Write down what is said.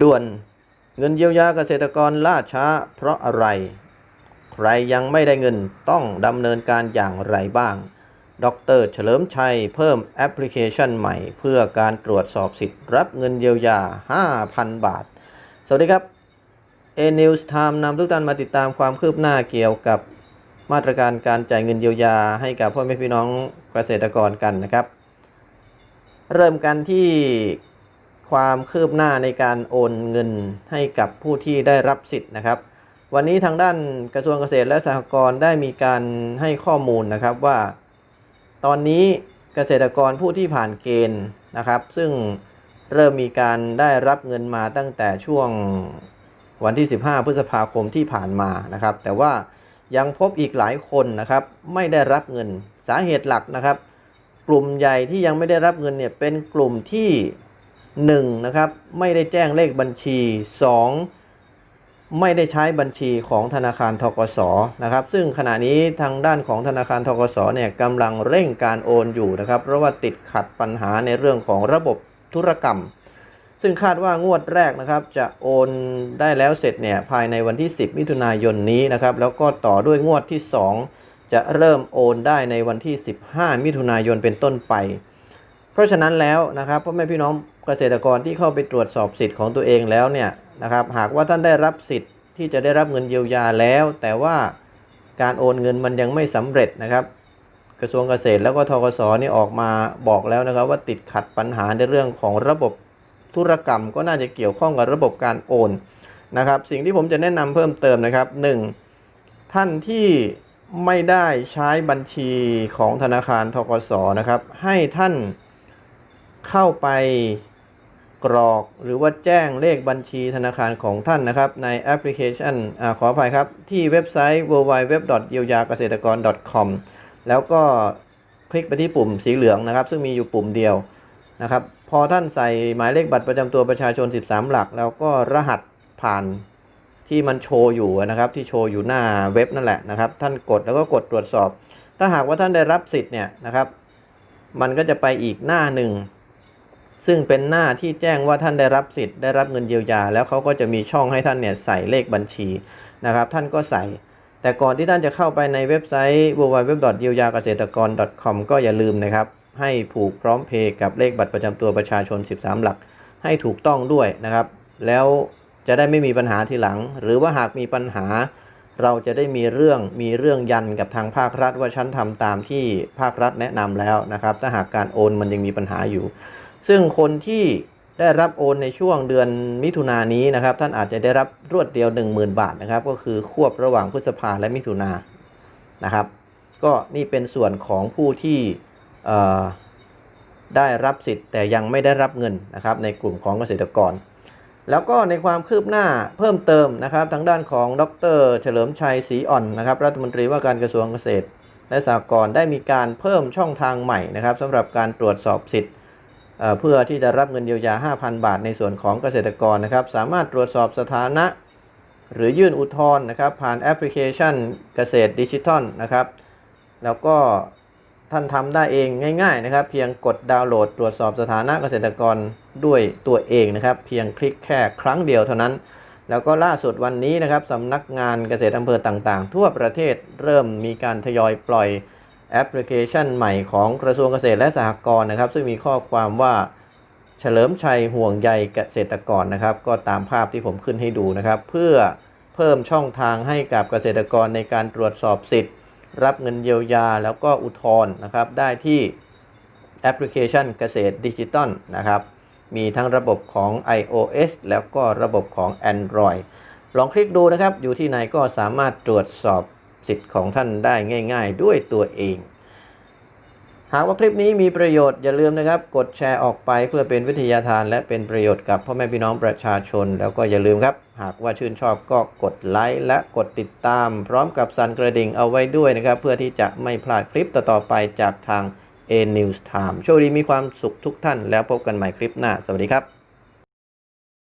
ด่วนเงินเยียวยาเกษตรกรล่าช้าเพราะอะไร ใครยังไม่ได้เงินต้องดำเนินการอย่างไรบ้าง ดรเฉลิมชัยเพิ่มแอปพลิเคชันใหม่ เพื่อการตรวจสอบสิทธิ์รับเงินเยียวยา 5,000 บาท สวัสดีครับ A News Time นำทุกท่านมาติดตามความคืบหน้าเกี่ยวกับมาตรการการจ่ายเงินเยียวยาให้กับพ่อแม่พี่น้องเกษตรกรกันนะครับ เริ่มกันที่ ความคืบหน้าในการโอนเงินให้กับผู้ที่ได้รับสิทธิ์นะครับ วันนี้ทางด้านกระทรวงเกษตรและสหกรณ์ได้มีการให้ข้อมูลนะครับว่า ตอนนี้เกษตรกรผู้ที่ผ่านเกณฑ์นะครับ ซึ่งเริ่มมีการได้รับเงินมาตั้งแต่ช่วงวันที่ 15 พฤษภาคมที่ผ่านมานะครับ แต่ว่ายังพบอีกหลายคนนะครับ ไม่ได้รับเงินสาเหตุหลักนะครับ กลุ่มใหญ่ที่ยังไม่ได้รับเงินเนี่ยเป็นกลุ่มที่ 1 นะครับไม่ได้แจ้งเลขบัญชี 2 ไม่ได้ใช้บัญชีของธนาคารทกสนะครับ ซึ่งขณะนี้ทางด้านของธนาคารทกสเนี่ยกำลังเร่งการโอนอยู่นะครับ เพราะว่าติดขัดปัญหาในเรื่องของระบบธุรกรรม ซึ่งคาดว่างวดแรกนะครับ จะโอนได้แล้วเสร็จเนี่ยภายในวันที่ 10 มิถุนายนนี้นะครับ แล้วก็ต่อด้วยงวดที่ 2 จะเริ่มโอนได้ในวันที่ 15 มิถุนายนเป็นต้นไป เพราะฉะนั้นแล้วนะครับพ่อแม่พี่น้อง เกษตรกรที่เข้าไปตรวจสอบสิทธิ์ของตัวเองแล้วเนี่ยนะครับ หากว่าท่านได้รับสิทธิ์ที่จะได้รับเงินเยียวยาแล้ว แต่ว่าการโอนเงินมันยังไม่สำเร็จนะครับ กระทรวงเกษตรแล้วก็ทกสนี่ออกมาบอกแล้วนะครับ ว่าติดขัดปัญหาในเรื่องของระบบธุรกรรม ก็น่าจะเกี่ยวข้องกับระบบการโอนนะครับ สิ่งที่ผมจะแนะนำเพิ่มเติมนะครับหนึ่งท่านที่ไม่ได้ใช้บัญชีของธนาคารทกสนะครับ ให้ท่านเข้าไป กรอกหรือว่าแจ้งเลขบัญชีธนาคารของท่านนะครับ ในแอปพลิเคชันอขออภัยครับ ที่เว็บไซต์ www. เยียวยาเกษตรกร .com แล้วก็คลิกไปที่ปุ่มสีเหลืองนะครับ ซึ่งมีอยู่ปุ่มเดียวนะครับ พอท่านใส่หมายเลขบัตรประจำตัวประชาชน 13 หลัก แล้วก็รหัสผ่านที่มันโชว์อยู่นะครับ ที่โชว์อยู่หน้าเว็บนั่นแหละนะครับ ท่านกดแล้วก็กดตรวจสอบ ถ้าหากว่าท่านได้รับสิทธิ์เนี่ยนะครับ มันก็จะไปอีกหน้าหนึ่ง ซึ่งเป็นหน้าที่แจ้งว่าท่านได้รับสิทธิ์ได้รับเงินเยียวยา แล้วเขาก็จะมีช่องให้ท่านเนี่ยใส่เลขบัญชีนะครับ ท่านก็ใส่ แต่ก่อนที่ท่านจะเข้าไปในเว็บไซต์ www. เยียวยาเกษตรกร .com ก็อย่าลืมนะครับ ให้ผูกพร้อมเพย์กับเลขบัตรประจำตัวประชาชน 13 หลัก ให้ถูกต้องด้วยนะครับ แล้วจะได้ไม่มีปัญหาทีหลัง หรือว่าหากมีปัญหา เราจะได้มีเรื่องมีเรื่องยันกับทางภาครัฐว่าฉันทำตามที่ภาครัฐแนะนำแล้วนะครับ ถ้าหากการโอนมันยังมีปัญหาอยู่ ซึ่งคนที่ได้รับโอนในช่วงเดือนมิถุนายนนี้นะครับ ท่านอาจจะได้รับรวดเดียว 10,000 บาทนะครับ ก็คือควบระหว่างพฤษภาและมิถุนานะครับ ก็นี่เป็นส่วนของผู้ที่ได้รับสิทธิ์แต่ยังไม่ได้รับเงินนะครับ ในกลุ่มของเกษตรกร แล้วก็ในความคืบหน้าเพิ่มเติมนะครับ ทางด้านของดร เฉลิมชัยศรีอ่อนนะครับ รัฐมนตรีว่าการกระทรวงเกษตร และสหกรณ์ได้มีการเพิ่มช่องทางใหม่นะครับสำหรับการตรวจสอบสิทธิ์ เพื่อที่จะรับเงินเยียวยา 5,000 บาทในส่วนของเกษตรกรนะครับ สามารถตรวจสอบสถานะ หรือยื่นอุทธรณ์นะครับ ผ่านแอปพลิเคชันเกษตรดิจิทัลนะครับ แล้วก็ท่านทำได้เองง่ายๆนะครับ เพียงกดดาวน์โหลดตรวจสอบสถานะเกษตรกรด้วยตัวเองนะครับ เพียงคลิกแค่ครั้งเดียวเท่านั้น แล้วก็ล่าสุดวันนี้นะครับสำนักงานเกษตรอำเภอต่างๆ ทั่วประเทศเริ่มมีการทยอยปล่อย แอปพลิเคชันใหม่ของกระทรวงเกษตรและสหกรณ์นะครับ ซึ่งมีข้อความว่าเฉลิมชัยห่วงใยเกษตรกรนะครับ ก็ตามภาพที่ผมขึ้นให้ดูนะครับ เพื่อเพิ่มช่องทางให้กับเกษตรกรในการตรวจสอบสิทธิ์ รับเงินเยียวยาแล้วก็อุทธรณ์นะครับ ได้ที่แอปพลิเคชันเกษตรดิจิตอลนะครับ มีทั้งระบบของ iOS แล้วก็ระบบของ Android ลองคลิกดูนะครับ อยู่ที่ไหนก็สามารถตรวจสอบ สิทธิ์ของท่านได้ง่าย ๆ ด้วยตัวเอง หากว่าคลิปนี้มีประโยชน์อย่าลืมนะครับ กดแชร์ออกไปเพื่อเป็นวิทยาทาน และเป็นประโยชน์กับพ่อแม่พี่น้องประชาชน แล้วก็อย่าลืมครับ หากว่าชื่นชอบก็กดไลค์และกดติดตาม พร้อมกับสั่นกระดิ่งเอาไว้ด้วยนะครับ เพื่อที่จะไม่พลาดคลิปต่อๆไปจากทาง A News Time โชคดีมีความสุขทุกท่านแล้วพบกันใหม่คลิปหน้า สวัสดีครับ